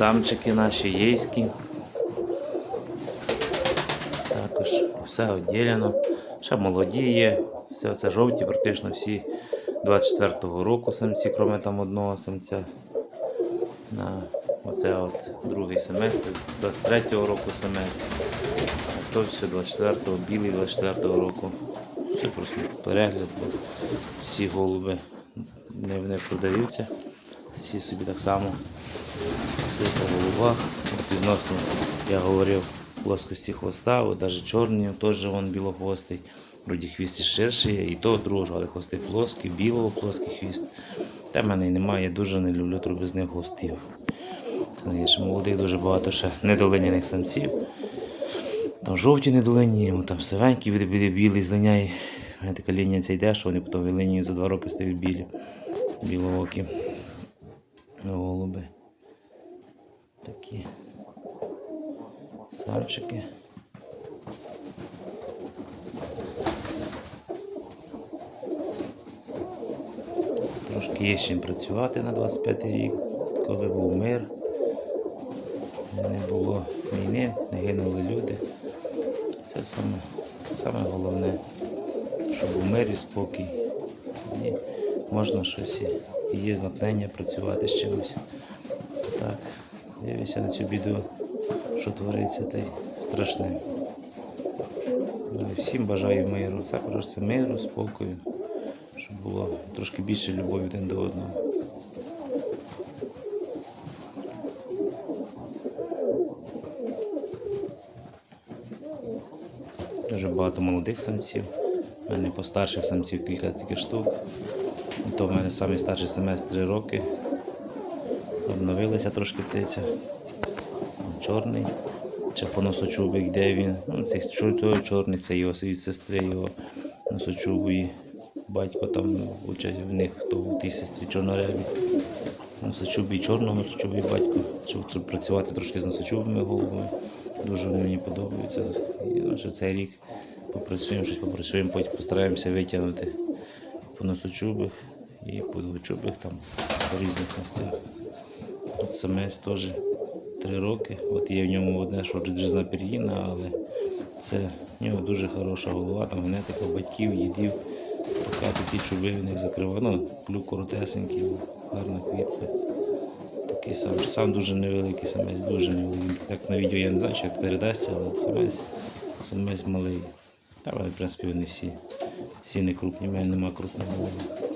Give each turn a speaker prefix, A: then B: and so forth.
A: Самчики наші єйські. Також все відділено. Ще молоді є. Все це жовті, практично всі 24-го року самці, крім там одного самця. На оце от другий семестр, 23-го року семестр. А то все 24-го, білий 24-го року. Все просто перегляд, бо всі голуби не, не продаються. Всі собі так само От відносно, я говорив, плоскості хвоста, навіть чорний, теж він білохвостий. Вроді хвіст і ширший, і то другого, але хвости плоскі, білого плоский хвіст. Та мене і немає, я дуже не люблю трубезних хвостів. Та є ще молодих дуже багато ще недолиняних самців. Там жовті недолині, там сивенькі від білі, білий злиняє. Така лінія ця йде, що вони потім вилинюють за два роки стають білі, білоокі голуби. Такі самчики. Трошки є з чим працювати на 25 рік, коли був мир, не було війни, не гинули люди. Це саме, саме головне, щоб був мир і спокій. І можна щось і- є натхнення працювати з чимось. Так, дивлюся на цю біду, що твориться, та страшне. Всім бажаю миру. Це миру, спокою, щоб було трошки більше любові один до одного. Дуже багато молодих самців. У мене постарших самців кілька таких штук. То в мене самий старший семестр 3 роки. Обновилася трошки птиця. Чорний. Черпоносочубик, де він. Ну, чор- чорний, це його від сестри його носочубої. Батько там учать в них, хто у тій сестрі чорнорябі. Носочубий чорного носочубий батько. Щоб працювати трошки з носочубими голубами. Дуже мені подобаються. І цей рік попрацюємо, щось попрацюємо, потім постараємося витягнути по носочубих і по двочубих там по різних місцях. От самець теж три роки. От є в ньому одне, що джезна пір'їна, але це в нього дуже хороша голова, там генетика батьків, дідів. Така такі чуби в них закриває. Ну, клюк коротесенький, гарна квітка. Такий сам, сам дуже невеликий самець, дуже невеликий. Так на відео я не знаю, чи як передасться, але самець, самець малий. Та в принципі, вони всі, всі не крупні, в мене немає крупного голова.